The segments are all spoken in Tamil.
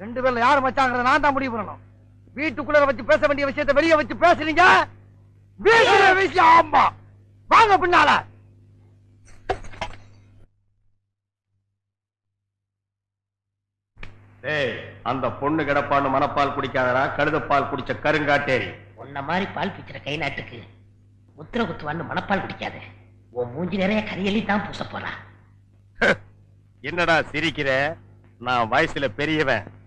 ரெண்டு பேர்ல யாரு மச்சாங்கிறத நான் தான் முடிவு பண்ணணும். வீட்டுக்குள்ள வச்சு பேச வேண்டிய விஷயத்தை வெளிய வச்சு பேசுறீங்க? வீட்டுல விஷயம் ஆமா. வாங்க பின்னால. டேய் அந்த பொண்ணு கிடப்பான்னு மனப்பால் குடிக்காதடா கழுதப்பால் குடிச்ச கருங்காட்டேரி. உன்ன மாதிரி பால் பிச்சுற கை நாட்டுக்கு முத்திர குத்துவான்னு மனப்பால் குடிக்காத. உன் மூஞ்சி நிறைய கரியலி தான் பூச போறா. என்னடா சிரிக்கிற? நான் வயசுல பெரியவன்.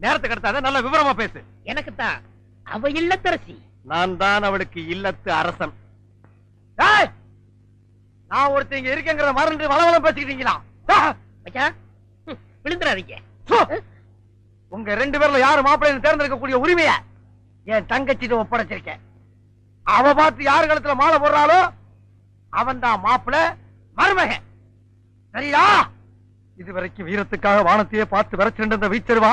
நேரத்துக்கு கடத்தாத நல்ல விவரமா பேசு. எனக்கு தான் அவ இல்லத்தரசி. நான் தான் அவளுக்கு இல்லத்து அரசன்! நான் ஒருத்தன் இங்க இருக்கேங்கிற மறந்து வளவளம் பேசிக்கிட்டீங்களா? விழுந்துடாதீங்க! உங்க ரெண்டு பேர்ல யாரு மாப்பிள்ளைன்னு தேர்ந்தெடுக்கக்கூடிய உரிமைய என் தங்கச்சிட்டு ஒப்படைச்சிருக்கேன். அவ பார்த்து யாரு கழுத்துல மாலை போடுறாளோ அவன் தான் மாப்பிள்ள மருமகன். சரியா? இது வரைக்கும் வீரத்துக்காக வானத்தையே பார்த்து விரைச்சிருந்த இந்த வீச்சருவா?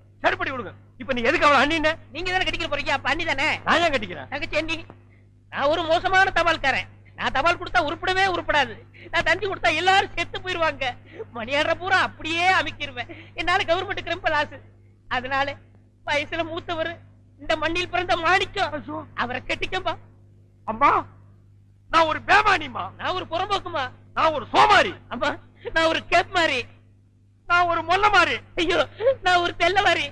சரிப்படி விடுங்க இப்ப நீ எதுக்கு அவளை அண்ணின்னு? நீங்க தானே கட்டிக்கிற போறீங்க அப்ப அண்ணி தானே? நான் ஏன் கட்டிக்கிறேன்? தங்கச்சி அண்ணி. நான் ஒரு மோசமான தபால்காரன். நான் தபால் கொடுத்தா உருப்படவே உருப்படாது. நான் தந்தி கொடுத்தா எல்லாரும் செத்து போயிருவாங்க. மணியாடுற பூரா அப்படியே அமைக்கிருவேன். என்னால கவர்மெண்ட் கிரிம்பல் ஆசு அதனால வயசுல மூத்தவர் இந்த மண்ணில் பிறந்த மாணிக்கம். அவரை கட்டிக்கப்பா அம்மா நான் ஒரு பேமானிமா நான் ஒரு புறம்போக்குமா? நான் ஒரு சோமாரி. அம்மா நான் ஒரு கேப் மாதிரி நான் ஒரு மொல்ல மாதிரி ஐயோ நான் ஒரு தெல்ல மாதிரி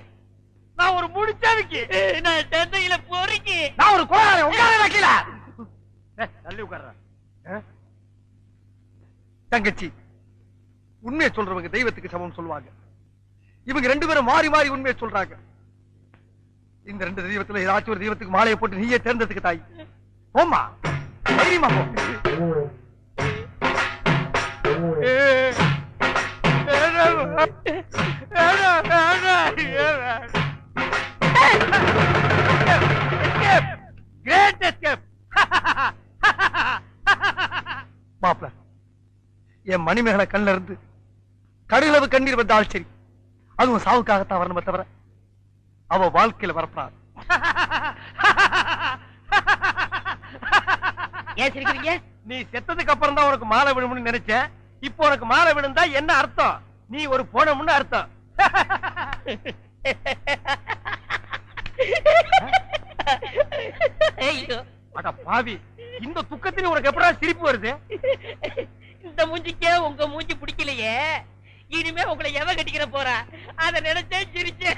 நான் ஒரு முடிச்சாவிக்கு நான் தந்தையில பொறுக்கி. நான் ஒரு கோளாறு உட்கார வைக்கல. தள்ளி உட்கார்றேன் தங்கச்சி உண்மையை சொல்றவங்க தெய்வத்துக்கு சமம் சொல்லுவாங்க. இவங்க ரெண்டு பேரும் மாறி மாறி உண்மையை சொல்றாங்க. இந்த ரெண்டு தெய்வத்துல ஏதாச்சும் ஒரு தெய்வத்துக்கு மாலையை போட்டு நீயே தேர்ந்ததுக்கு தாய். போம்மா தைரியமா போ. கிரேட் என் மணிமேகலை கண்ணில் இருந்து கடலவு கண்ணீர் வந்தால் சரி அதுவும் சாவுக்காகத்தான் வரணுமே தவிர அவ வாழ்க்கையில் வரப்படாது. ஏன் நீ செத்ததுக்கு அப்புறம் தான் உனக்கு மாலை விழும்னு நினைச்ச இப்போ உனக்கு மாலை விழுந்தா என்ன அர்த்தம்? நீ ஒரு போனமுன்னு அர்த்தம். அட பாவி இந்த துக்கத்திலே உனக்கு எப்படா சிரிப்பு வருது? இந்த மூஞ்சிக்கே உங்க மூஞ்சி பிடிக்கலையே. இனிமே உங்களை எவ கட்டிக்கிற போறா? அத நினைச்சே சிரிச்சு